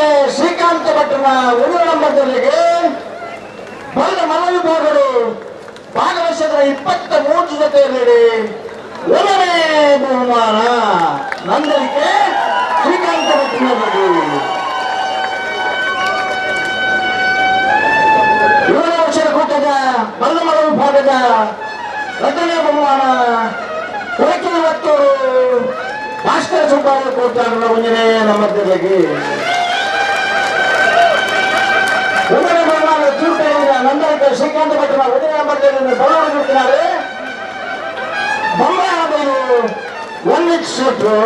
ನನ್ನಕ್ಕೆ ಶ್ರೀಕಾಂತ ಭಟ್ರನ ಉಳಿದ ನಂಬರ್ದಲ್ಲಿಗೆ ಬರೆದ ಮನವಿ ಭಾಗಗಳು ಭಾಗವಹಿಸಿದ ಇಪ್ಪತ್ತ ಮೂರು ಜೊತೆಯಲ್ಲಿ ಒಂದನೇ ಬಹುಮಾನ ನಂದಲಿಕೆ ಶ್ರೀಕಾಂತ ಭಟ್ರನವರಿಗೆ ಏಳು ವರ್ಷದ ಕೂಟದ ಬಲ್ಲಮಲ ವಿಭಾಗದ ರಚನೆ ಬಹುಮಾನ ಕೊರಕೆ ಮತ್ತು ಭಾಸ್ಕರ ಸುಬ್ಬಾರ ಕೋಟಾರನ ಒಂದನೇ ನಂಬರ್ದಲ್ಲಿಗೆ ಒಂದನೇ ಬಹುಮಾನ ಚೂಟೆಯಿಂದ ನಂದಲಿಕೆ ಶ್ರೀಕಾಂತ ಭಟ್ರನ ಒಂದನೇ ನಂಬರ್ದಲ್ಲಿ ಬರೋಡಿರುತ್ತಾರೆ ಬೊಮ್ಮನಬೈಲು ಒನ್ ಇಟ್ ಸೂಟ್ರು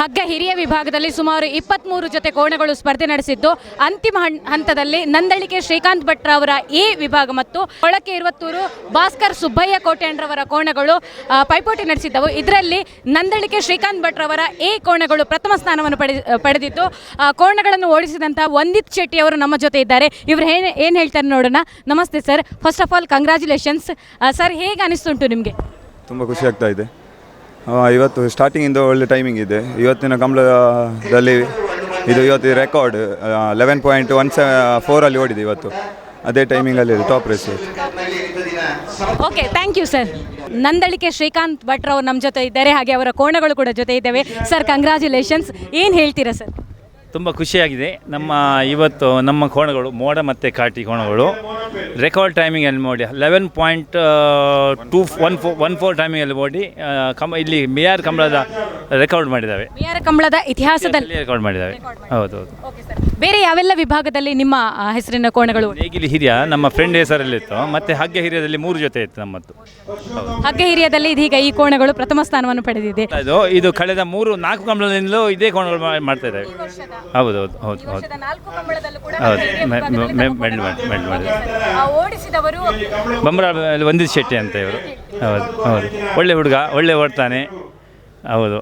ಹಗ್ಗ ಹಿರಿಯ ವಿಭಾಗದಲ್ಲಿ ಸುಮಾರು ಇಪ್ಪತ್ತ್ಮೂರು ಜೊತೆ ಕೋಣಗಳು ಸ್ಪರ್ಧೆ ನಡೆಸಿದ್ದು, ಅಂತಿಮ ಹಂತದಲ್ಲಿ ನಂದಳಿಕೆ ಶ್ರೀಕಾಂತ್ ಭಟ್ರ ಅವರ ಎ ವಿಭಾಗ ಮತ್ತು ಕೊಳಕೆ ಇರುವತ್ತೂರು ಭಾಸ್ಕರ್ ಸುಬ್ಬಯ್ಯ ಕೋಟ್ಯಾಂಡ್ರವರ ಕೋಣಗಳು ಪೈಪೋಟಿ ನಡೆಸಿದ್ದವು. ಇದರಲ್ಲಿ ನಂದಳಿಕೆ ಶ್ರೀಕಾಂತ್ ಭಟ್ರವರ ಎ ಕೋಣಗಳು ಪ್ರಥಮ ಸ್ಥಾನವನ್ನು ಪಡೆ, ಪಡೆದಿದ್ದು ಕೋಣಗಳನ್ನು ಓಡಿಸಿದಂತಹ ವಂದಿತ್ ಶೆಟ್ಟಿ ಅವರು ನಮ್ಮ ಜೊತೆ ಇದ್ದಾರೆ. ಇವರು ಏನು ಏನು ಹೇಳ್ತಾರೆ ನೋಡೋಣ. ನಮಸ್ತೆ sir. First of all congratulations sir, ಹೇಗೆ ಅನಿಸ್ತುಂಟು ನಿಮಗೆ? ತುಂಬ ಖುಷಿ ಆಗ್ತಾ ಇದೆ. ಇವತ್ತು ಸ್ಟಾರ್ಟಿಂಗಿಂದ ಒಳ್ಳೆ ಟೈಮಿಂಗ್ ಇದೆ. ಇವತ್ತಿನ ಕಂಬಳದಲ್ಲಿ ಇದು ಇವತ್ತು ರೆಕಾರ್ಡ್ ಲೆವೆನ್ ಪಾಯಿಂಟ್ ಒನ್ ಸೆ ಫೋರಲ್ಲಿ ಓಡಿದೆ ಇವತ್ತು. ಅದೇ ಟೈಮಿಂಗಲ್ಲಿ top race okay thank you sir Nandalike Srikanth ಭಟ್ರವ್ರು ನಮ್ಮ ಜೊತೆ ಇದ್ದಾರೆ, ಹಾಗೆ ಅವರ ಕೋಣಗಳು ಕೂಡ ಜೊತೆ ಇದ್ದಾವೆ. ಸರ್ ಕಂಗ್ರ್ಯಾಚುಲೇಷನ್ಸ್ ಏನು ಹೇಳ್ತೀರಾ ಸರ್ ತುಂಬ ಖುಷಿಯಾಗಿದೆ. ನಮ್ಮ ಇವತ್ತು ನಮ್ಮ ಕೋಣಗಳು ಮೋಡ ಮತ್ತು ಕಾಟಿ ಕೋಣಗಳು. ರೆಕಾರ್ಡ್ ಟೈಮಿಂಗಲ್ಲಿ ನೋಡಿ eleven point two one four one four ಟೈಮಿಂಗಲ್ಲಿ ಓಡಿ ಕಮ ಇಲ್ಲಿ ಮೇಯರ್ ಕಂಬಳದ ರೆಕಾರ್ಡ್ ಮಾಡಿದ್ದಾವೆ. ಮೇಯರ ಕಂಬಳದ ಇತಿಹಾಸದಲ್ಲಿ ರೆಕಾರ್ಡ್ ಮಾಡಿದ್ದಾವೆ. ಹೌದು ಹೌದು. ಬೇರೆ ಯಾವೆಲ್ಲ ವಿಭಾಗದಲ್ಲಿ ನಿಮ್ಮ ಆ, ಹೆಸರಿನ ಕೋಣಗಳು? ನೇಗಿಲಿ ಹಿರಿಯ ನಮ್ಮ ಫ್ರೆಂಡ್ ಹೆಸರಲ್ಲಿತ್ತು ಮತ್ತೆ ಹಗ್ಗೆ ಹಿರಿಯದಲ್ಲಿ ಮೂರು ಜೊತೆ ಇತ್ತು ನಮ್ಮದು. ಹಗ್ಗೆ ಹಿರಿಯದಲ್ಲಿ ಇದೀಗ ಈ ಕೋಣಗಳು ಪ್ರಥಮ ಸ್ಥಾನವನ್ನು ಪಡೆದಿದೆ. ಇದು ಇದು ಕಳೆದ ಮೂರು ನಾಲ್ಕು ಕಂಬಳದಿಂದಲೂ ಇದೇ ಕೋಣಗಳು ಮಾ- ಮಾಡ್ತಾ ಇದ್ದಾವೆ ಹೌದು ಹೌದು ಹೌದು ಹೌದು. ಹೌದು. ಮಾಡಿ ಮಾಡಿ ಓಡಿಸಿದವರು ಬೊಮ್ಮರ ವಂದಿತ್ ಶೆಟ್ಟಿ ಅಂತ ಇವರು. ಹೌದು ಹೌದು. ಒಳ್ಳೆ ಹುಡುಗ ಒಳ್ಳೆ ಓಡ್ತಾನೆ. ಹೌದು.